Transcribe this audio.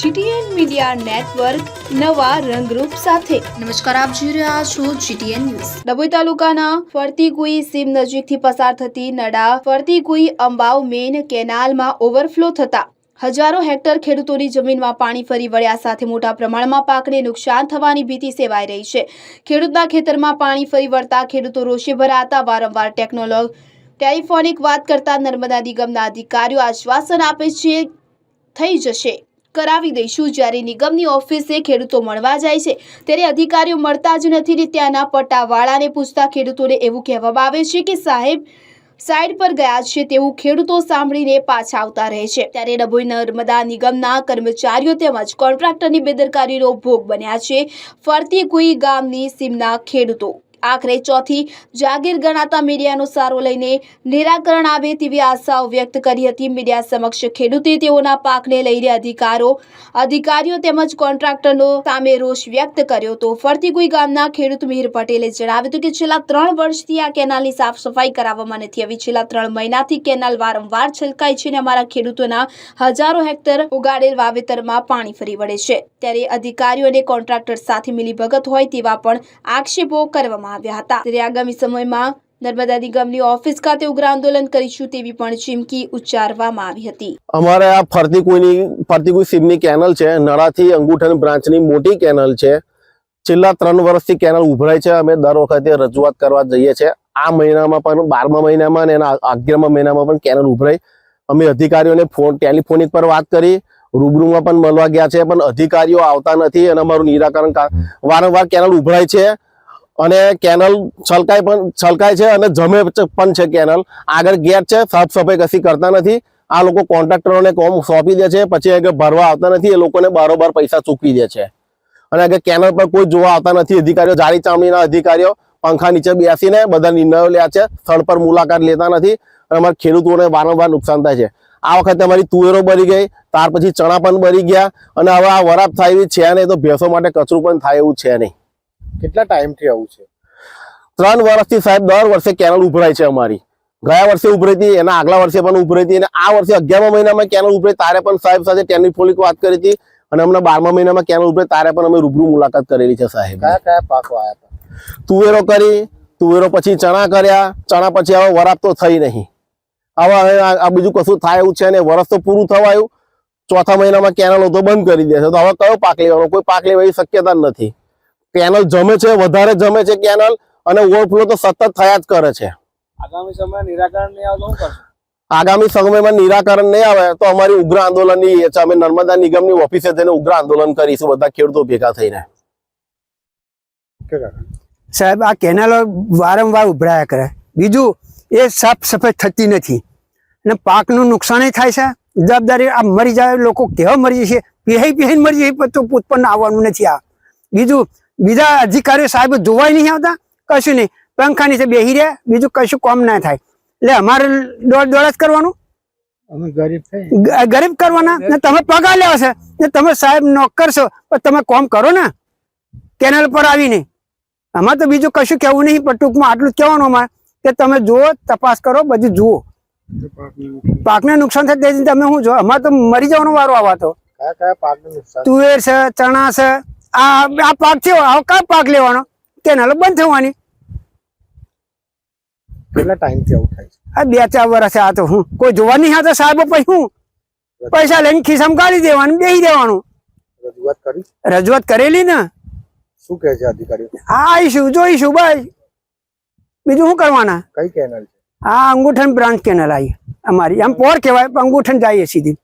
GTN media network નવા રંગરૂપ સાથે. નમસ્કાર આપ જોઈ રહ્યા છો જીટીએન ન્યૂઝ. ડભોઈ તાલુકાના ફરતીકુઈ સીમ નજીકથી પસાર થતી નડા ફરતીકુઈ અંબાવ મેન કેનાલમાં ઓવરફ્લો થતા હજારો હેક્ટર ખેડૂતોની જમીનમાં પાણી ફરી વળ્યા સાથે મોટા પ્રમાણમાં પાકને નુકસાન થવાની ભીતિ સેવાઈ રહી છે. ખેડૂતના ખેતરમાં પાણી ફરી વળતા ખેડૂતો રોષે ભરાતા વારંવાર ટેકનોલોગ ટેલિફોનિક વાત કરતા નર્મદા નિગમના અધિકારીઓ આશ્વાસન આપે છે થઈ જશે. કરાવી દઈશું. જ્યારે નિગમની ઓફિસે ખેડૂતો મળવા જાય છે, ત્યારે અધિકારીઓ મળતા જ નથી ને ત્યાંના પટ્ટાવાળાને પૂછતા ખેડૂતોને એવું કહેવામાં આવે છે કે સાહેબ, સાઈડ પર ગયા છે તેવું ખેડૂતો સાંભળીને પાછા આવતા રહે છે. ત્યારે ડભોઈ નર્મદા નિગમના કર્મચારીઓ તેમજ કોન્ટ્રાક્ટરની બેદરકારીનો ભોગ બન્યા છે. ફરતી કુઈ ગામની સીમના ખેડૂતો આખરે ચોથી જાગીર ગણાતા મીડિયાનો સારો લઈને નિરાકરણ આવે તેવી આશાઓ વ્યક્ત કરી હતી. મીડિયા સમક્ષ ખેડૂતે તેઓના પાકને લઈને અધિકારો, અધિકારીઓ તેમજ કોન્ટ્રાક્ટરનો સામે રોષ વ્યક્ત કર્યો હતો. ફરતીગુઈ ગામના ખેડૂત મિહિર પટેલે જણાવ્યું હતું કે છેલ્લા ત્રણ વર્ષથી આ કેનાલની સાફ સફાઈ કરાવવામાં નથી આવી. છેલ્લા ત્રણ મહિનાથી કેનાલ વારંવાર છલકાય છે અને અમારા ખેડૂતોના હજારો હેક્ટર ઉગાડેલ વાવેતરમાં પાણી ફરી વળે છે. ત્યારે અધિકારીઓ અને કોન્ટ્રાક્ટર સાથે મિલીભગત હોય તેવા પણ આક્ષેપો કરવામાં આવ્યા હતા. ત્યારે આગામી સમયમાં નર્મદા નિગમની ઓફિસ ખાતે ઉગ્ર આંદોલન કરીશું તેવી પણ ચીમકી ઉચ્ચારવામાં આવી હતી. અમારે આ ફરતી કોઈની, ફરતી કોઈ સીમની કેનલ છે. નળાથી અંગુઠન બ્રાન્ચની મોટી કેનલ છે. છેલ્લા ત્રણ વર્ષથી કેનલ ઉભરાય છે. અમે દર વખતે રજૂઆત કરવા જઈએ છીએ. આ મહિનામાં પણ, બારમા મહિનામાં અને એના અગિયારમા મહિનામાં પણ કેનલ ઉભરાઈ અમે અધિકારીઓને ફોન, ટેલિફોનિક પર વાત કરી. રૂબરૂમાં પણ મળવા ગયા છે, પણ અધિકારીઓ આવતા નથી અને અમારું નિરાકરણ વારંવાર કેનલ ઉભરાય છે. અને કેનલ છલકાય પણ, છલકાય છે અને જમે પણ છે કેનલ. આગળ ગેટ છે, સાફ સફાઈ કશી કરતા નથી. આ લોકો કોન્ટ્રાક્ટરોને કોમ સોંપી દે છે, પછી આગળ ભરવા આવતા નથી, એ લોકોને બારોબાર પૈસા ચૂકવી દે છે. અને આગળ કેનલ પર કોઈ જોવા આવતા નથી, અધિકારીઓ, જાળી ચામડીના અધિકારીઓ, પંખા નીચે બેસીને બધા નિર્ણયો લે છે, સ્થળ પર મુલાકાત લેતા નથી, અને અમારા ખેડૂતોને વારંવાર નુકસાન થાય છે. આ વખતે અમારી તુવેરો બળી ગઈ, ત્યાર પછી ચણા પણ બળી ગયા, અને હવે આ વરાપ થાય એવી છે નહીં, તો ભેંસો માટે કચરું પણ થાય એવું છે નહીં. કેટલા ટાઈમથી આવું છે? ત્રણ વર્ષથી સાહેબ દર વર્ષે કેનલ ઉભરાય છે અમારી. ગયા વર્ષે ઉભરી હતી એના આગલા વર્ષે પણ ઉભરી હતી અને આ વર્ષે અગિયારમા મહિનામાં કેનલ ઉભરી તારે પણ સાહેબ સાથે ટેલિફોનિક વાત કરી હતી અને હમણાં બારમા મહિનામાં કેનલ ઉભરી તારે પણ અમે રૂબરૂ મુલાકાત કરેલી છે સાહેબ. કયા કયા પાકો આવ્યા હતા? તુવેરો કરી તુવેરો પછી ચણા કર્યા ચણા પછી હવે વરાપ તો થઈ નહીં. હવે હવે આ બીજું કશું થાય એવું છે ને વરસ તો પૂરું થવાયું. ચોથા મહિનામાં કેનલો તો બંધ કરી દેશે. તો હવે કયો પાક લેવાનો? કોઈ પાક લેવાની શક્યતા જ નથી. કેનલ જમે છે વધારે જમે છે કેનલ અને ઓવરફ્લો તો સતત થયા જ કરે છે. આગામી સમય નિરાકરણ નહીં આવે તો આગામી સમયમાં નિરાકરણ નહીં આવે તો અમારી ઉગ્ર આંદોલનની અમે નર્મદા નિગમની ઓફિસે જઈને ઉગ્ર આંદોલન કરીશું બધા ખેડૂતો ભેગા થઈને. સાહેબ આ કેનાલો વારંવાર ઉભરાયા કરે. બીજું એ સાફ સફાઈ થતી નથી. અને પાકનું નુકસાન થાય છે. જવાબદારી આ મરી જાય લોકો કેવા મરી જશે? પીહાઈ પીહાઈ મરી જાય તો ઉત્પન્ન આવવાનું નથી આ. બીજું બીજા અધિકારીઓ સાહેબ જોવાય નહીં આવતા કશું નહીં. પંખા નીચે બેસી રહ્યા બીજું કશું કોમ ના થાય. એટલે અમારે દોડ દોડ જ કરવાનું. ગરીબ કરવાના. ને તમે પગાર લેવા છે ને તમે સાહેબ નોકર છો પણ તમે કોમ કરો ને. કેનલ પર આવીને. આમાં તો બીજું કશું કેવું નહીં પણ ટૂંકમાં આટલું જ કહેવાનું અમારે કે તમે જુઓ તપાસ કરો બધું જુઓ. પાકને નુકસાન થાય તેથી તમે શું જો અમારે તો મરી જવાનો વારો આવા તો કયા કયા પાકને નુકસાન? તુવેર છે ચણા છે આ આ પાક થયો હવે કયો પાક લેવાનો? કેનાલો બંધ થવાની. કેટલા ટાઈમથી આવું થાય છે? આ બે ચાર વર્ષ આ તો હું કોઈ જોવા નહીં તો સાહેબ પછી હું? પૈસા લઈને ખિસ્સામાં કાઢી દેવાનું બેસી દેવાનું. રજૂઆત કરી? રજૂઆત કરેલી ને? શું કહે છે અધિકારીઓ? હા આવીશું જોઈશું બસ. બીજું શું કરવાના? કઈ કેનલ છે? આ અંગૂઠન બ્રાન્ચ કેનલ આવી અમારી આમ પોર કહેવાય અંગુઠન અંગૂઠન જઈએ સીધી.